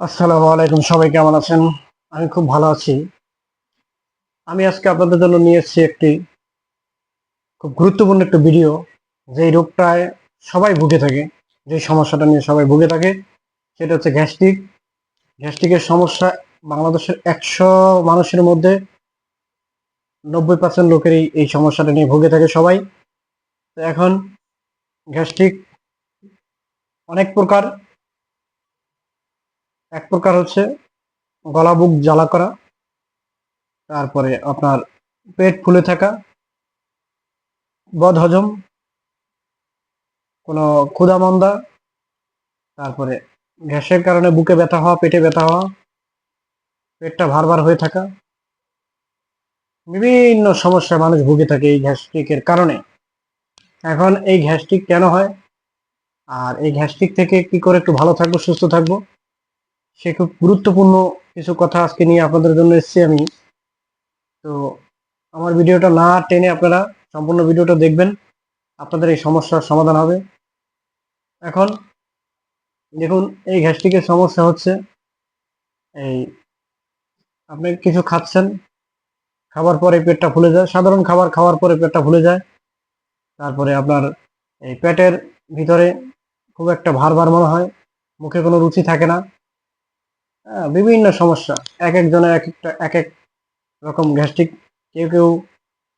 আসসালামু আলাইকুম, সবাই কেমন আছেন? আমি খুব ভালো আছি। আমি আজকে আপনাদের জন্য নিয়ে এসেছি একটি খুব গুরুত্বপূর্ণ একটা ভিডিও যে রোগটায় সবাই ভুগে থাকে যে সমস্যাটা নিয়ে সবাই ভুগে থাকে, সেটা হচ্ছে গ্যাস্ট্রিক। গ্যাস্ট্রিকের সমস্যা বাংলাদেশের একশো মানুষের মধ্যে নব্বই পার্সেন্ট লোকেরই এই সমস্যাটা নিয়ে ভুগে থাকে সবাই। তো এখন গ্যাস্ট্রিক অনেক প্রকার এক প্রকার হচ্ছে গলা, বুক জ্বালা করা, তারপরে আপনার পেট ফুলে থাকা, বদ হজম, কোনো ক্ষুধামন্দা তারপরে গ্যাসের কারণে বুকে ব্যথা হওয়া, পেটে ব্যথা হওয়া, পেটটা ভার ভার হয়ে থাকা, বিভিন্ন সমস্যায় মানুষ ভুগে থাকে এই গ্যাস্ট্রিকের কারণে। এখন এই গ্যাস্ট্রিক কেন হয়? আর এই গ্যাস্ট্রিক থেকে কি করে একটু ভালো থাকব, সুস্থ থাকব? সে খুব গুরুত্বপূর্ণ কিছু কথা আজকে নিয়ে আপনাদের জন্য এসেছি আমি। তো আমার ভিডিওটা না টেনে আপনারা সম্পূর্ণ ভিডিওটা দেখবেন। আপনাদের এই সমস্যার সমাধান হবে। এখন দেখুন, এই গ্যাস্ট্রিকের সমস্যা হচ্ছে, এই আপনি কিছু খাচ্ছেন, খাবার পরে পেটটা ফুলে যায়, সাধারণ খাবার খাওয়ার পরে পেটটা ফুলে যায়। তারপরে আপনার এই পেটের ভিতরে খুব একটা ভার ভার মনে হয়, মুখে কোনো রুচি থাকে না। বিভিন্ন সমস্যা। এক একজনের এক একটা, এক এক রকম গ্যাস্ট্রিক। কেউ কেউ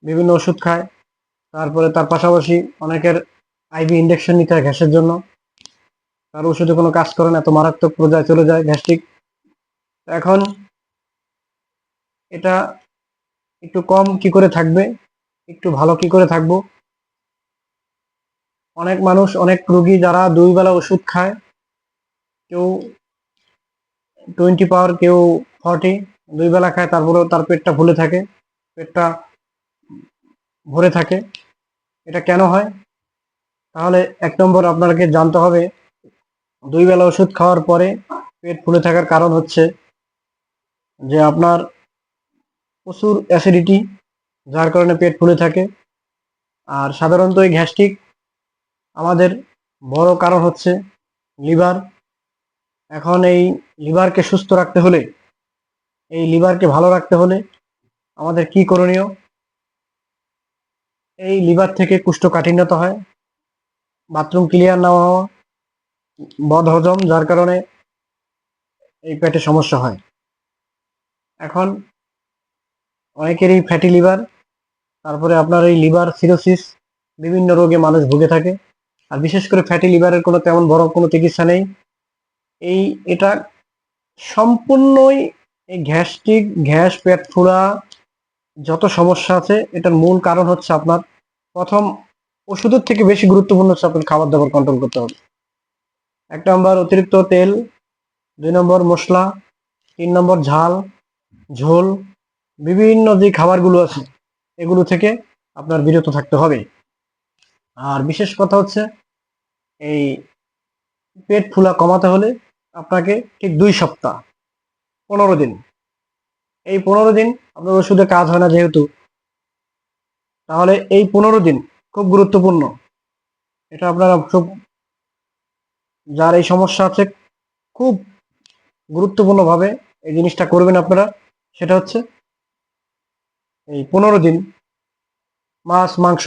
বিভিন্ন ওষুধ খায়। তারপরে তার পাশাপাশি অনেকের আইভি ইঞ্জেকশন নিতে হয় গ্যাসের জন্য। তার ওষুধে কোনো কাজ করে না, এত মারাত্মক পর্যায়ে চলে যায় গ্যাস্ট্রিক। এখন এটা একটু কম কি করে থাকবে, একটু ভালো কি করে থাকব? অনেক মানুষ, অনেক রুগী যারা দুই বেলা ওষুধ খায়, কেউ টোয়েন্টি পাওয়ার কেউ ফর্টি দুই বেলা খায়, তারপরেও তার পেটটা ফুলে থাকে, পেটটা ভরে থাকে। এটা কেন হয়? তাহলে এক নম্বর আপনাকে জানতে হবে, দুই বেলা ওষুধ খাওয়ার পরে পেট ফুলে থাকার কারণ হচ্ছে যে আপনার প্রচুর অ্যাসিডিটি যার কারণে পেট ফুলে থাকে। আর সাধারণত এই গ্যাস্ট্রিক আমাদের বড় কারণ হচ্ছে লিভার এখন এই লিভারকে সুস্থ রাখতে হলে, এই লিভারকে ভালো রাখতে হলে আমাদের কি করণীয়? এই লিভার থেকে কুষ্ঠকাঠিন্যতা হয়, বাথরুম ক্লিয়ার না হওয়া বদ হজম যার কারণে এই পেটে সমস্যা হয়। এখন অনেকেরই ফ্যাটি লিভার তারপরে আপনার এই লিভার সিরোসিস বিভিন্ন রোগে মানুষ ভুগে থাকে। আর বিশেষ করে ফ্যাটি লিভারের কোনো তেমন বড় কোনো চিকিৎসা নেই। এই এটা সম্পূর্ণই এই গ্যাস্ট্রিক, গ্যাস, পেট ফোড়া যত সমস্যা আছে, এটার মূল কারণ হচ্ছে আপনার প্রথম ওষুধের থেকে বেশি গুরুত্বপূর্ণ হচ্ছে আপনার খাবার দাবার কন্ট্রোল করতে হবে। এক নম্বর অতিরিক্ত তেল, দুই নম্বর মশলা, তিন নম্বর ঝাল, ঝোল, বিভিন্ন যে খাবারগুলো আছে, এগুলো থেকে আপনার বিরত থাকতে হবে। আর বিশেষ কথা হচ্ছে, এই পেট ফুলা কমাতে হলে আপনাকে ঠিক দুই সপ্তাহ, পনেরো দিন। এই পনেরো দিন আপনার ওষুধে কাজ হয় না যেহেতু, তাহলে এই পনেরো দিন খুব গুরুত্বপূর্ণ। এটা আপনারা খুব, যার এই সমস্যা আছে খুব গুরুত্বপূর্ণভাবে এই জিনিসটা করবেন আপনারা, সেটা হচ্ছে এই পনেরো দিন মাছ, মাংস,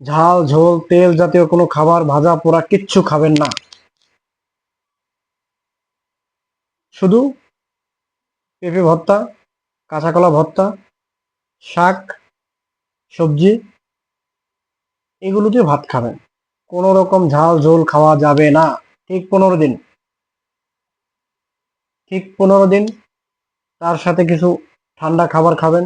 ঝাল, ঝোল, তেল জাতীয় কোনো খাবার, ভাজা, পোড়া কিচ্ছু খাবেন না। শুধু পেঁপে ভর্তা কাঁচা কলা ভর্তা, শাক, সবজি এগুলো দিয়ে ভাত খাবেন। কোনো রকম ঝাল ঝোল খাওয়া যাবে না। ঠিক পনেরো দিন। ঠিক পনেরো দিন তার সাথে কিছু ঠান্ডা খাবার খাবেন।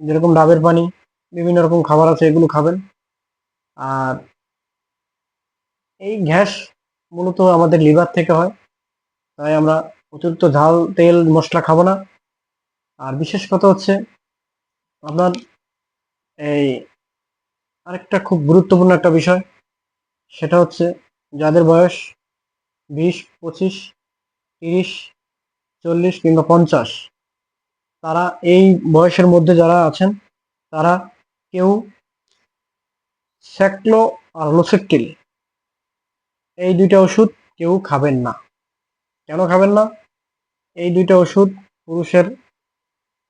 যেরকম ডাবের পানি, বিভিন্ন রকম খাবার আছে, এগুলো খাবেন। আর এই গ্যাস মূলত আমাদের লিভার থেকে হয়। তাই আমরা অতিরিক্ত ঝাল, তেল, মশলা খাব না। আর বিশেষ কথা হচ্ছে, আপনার এই আরেকটা খুব গুরুত্বপূর্ণ একটা বিষয়, সেটা হচ্ছে যাদের বয়স বিশ, পঁচিশ, তিরিশ, চল্লিশ কিংবা পঞ্চাশ, তারা এই বয়সের মধ্যে যারা আছেন, তারা কেউ স্যাক্লো আর লোসেক্টিল, এই দুইটা ওষুধ কেউ খাবেন না। কেন খাবেন না? এই দুইটা ওষুধ পুরুষের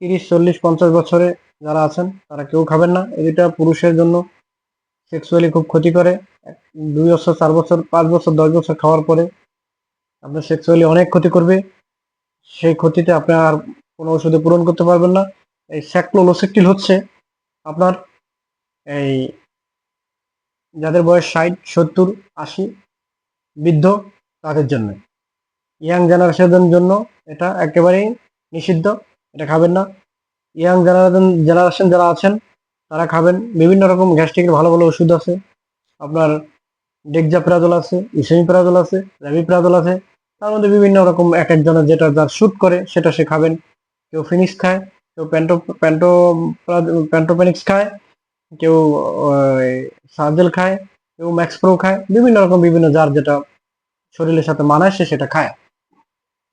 তিরিশ, চল্লিশ, পঞ্চাশ বছরে যারা আছেন, তারা কেউ খাবেন না। এই দুইটা পুরুষের জন্য সেক্সুয়ালি খুব ক্ষতি করে দুই বছর, চার বছর, পাঁচ বছর, দশ বছর খাওয়ার পরে আপনার সেক্সুয়ালি অনেক ক্ষতি করবে। সেই ক্ষতিতে আপনি আর কোনো ওষুধে পূরণ করতে পারবেন না। এই স্যাক্লোলোসেকটিল হচ্ছে আপনার এই যাদের বয়স ষাট, সত্তর, আশি, বৃদ্ধ, তাদের জন্য। ইয়াং জেনারেশনের জন্য এটা একেবারেই নিষিদ্ধ, এটা খাবেন না। ইয়াং জেনারেশন জেনারেশন যারা আছেন, তারা খাবেন। বিভিন্ন রকম গ্যাস্ট্রিকের ভালো ভালো ওষুধ আছে। আপনার ডেক্সাপ্রাজল আছে, ইসেমিপ্রাজল আছে, র্যাবিপ্রাজল আছে। তার মধ্যে বিভিন্ন রকম এক একজনের যেটা যার শ্যুট করে, সেটা সে খাবেন। কেউ ফিনিক্স খায়, কেউ প্যান্টো প্যান্টো, প্যান্টোপেনিক্স খায়, কেউ সার্জেল খায়, কেউ ম্যাক্স প্রো খায়। বিভিন্ন রকম বিভিন্ন যার যেটা শরীরের সাথে মানায়, সে সেটা খায়।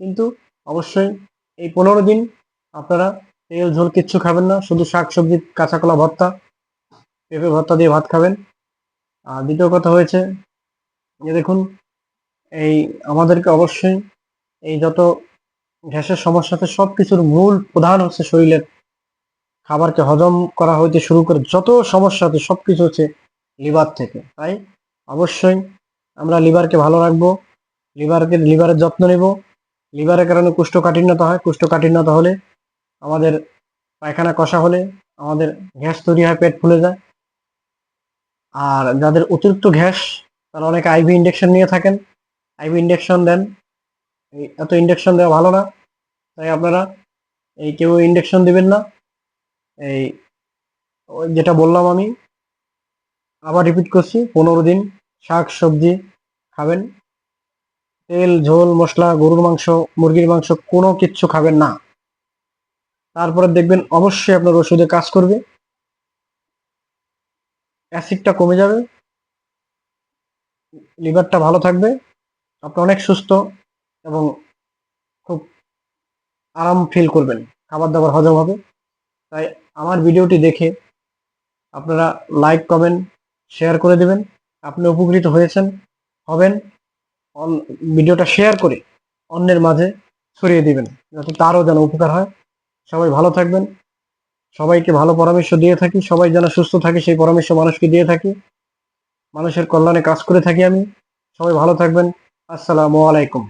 কিন্তু অবশ্যই এই পনেরো দিন আপনারা তেল, ঝোল কিচ্ছু খাবেন না, শুধু শাক, সবজি কাঁচা কলা ভর্তা, পেঁপে ভর্তা দিয়ে ভাত খাবেন। আর দ্বিতীয় কথা হয়েছে, যে দেখুন, এই আমাদেরকে অবশ্যই এই যত গ্যাসের সমস্যাতে সব কিছুর মূল প্রধান হচ্ছে শরীরের খাবারকে হজম করা হইতে শুরু করে যত সমস্যা আছে সব কিছু হচ্ছে লিভার থেকে। তাই অবশ্যই আমরা লিভারকে ভালো রাখব, লিভারকে, লিভারের যত্ন নেব। লিভারের কারণে কুষ্ঠকাঠিন্যতা হয়। কুষ্ঠকাঠিন্যতা হলে আমাদের পায়খানা কষা হলে আমাদের গ্যাস তৈরি হয়, পেট ফুলে যায়। আর যাদের অতিরিক্ত গ্যাস, তারা অনেকে আইভি ইন্ডেকশন নিয়ে থাকেন। আইভি ইন্ডেকশন দেন। এত ইন্ডেকশন দেওয়া ভালো না। তাই আপনারা এই কেউ ইন্ডেকশন দিবেন না। এই যেটা বললাম আমি, আবার রিপিট করছি, পনেরো দিন শাক সবজি খাবেন। তেল, ঝোল, মশলা, গরুর মাংস, মুরগির মাংস, কোনো কিচ্ছু খাবেন না। তারপরে দেখবেন অবশ্যই আপনার ওষুধে কাজ করবে। অ্যাসিডটা কমে যাবে। লিভারটা ভালো থাকবে। আপনি অনেক সুস্থ এবং খুব আরাম ফিল করবেন। খাবার দাবার হজম হবে। তাই আমার ভিডিওটি দেখে আপনারা লাইক, কমেন্ট, শেয়ার করে দেবেন। আপনি উপকৃত হয়েছেন, হবেন। ভিডিওটা শেয়ার করে অন্যের মাঝে ছড়িয়ে দিবেন, যাতে তারও যেন উপকার হয়। সবাই ভালো থাকবেন। সবাইকে ভালো পরামর্শ দিয়ে থাকি। সবাই যেন সুস্থ থাকে, সেই পরামর্শ মানুষকে দিয়ে থাকি। মানুষের কল্যাণে কাজ করে থাকি আমি। সবাই ভালো থাকবেন। আসসালামু আলাইকুম।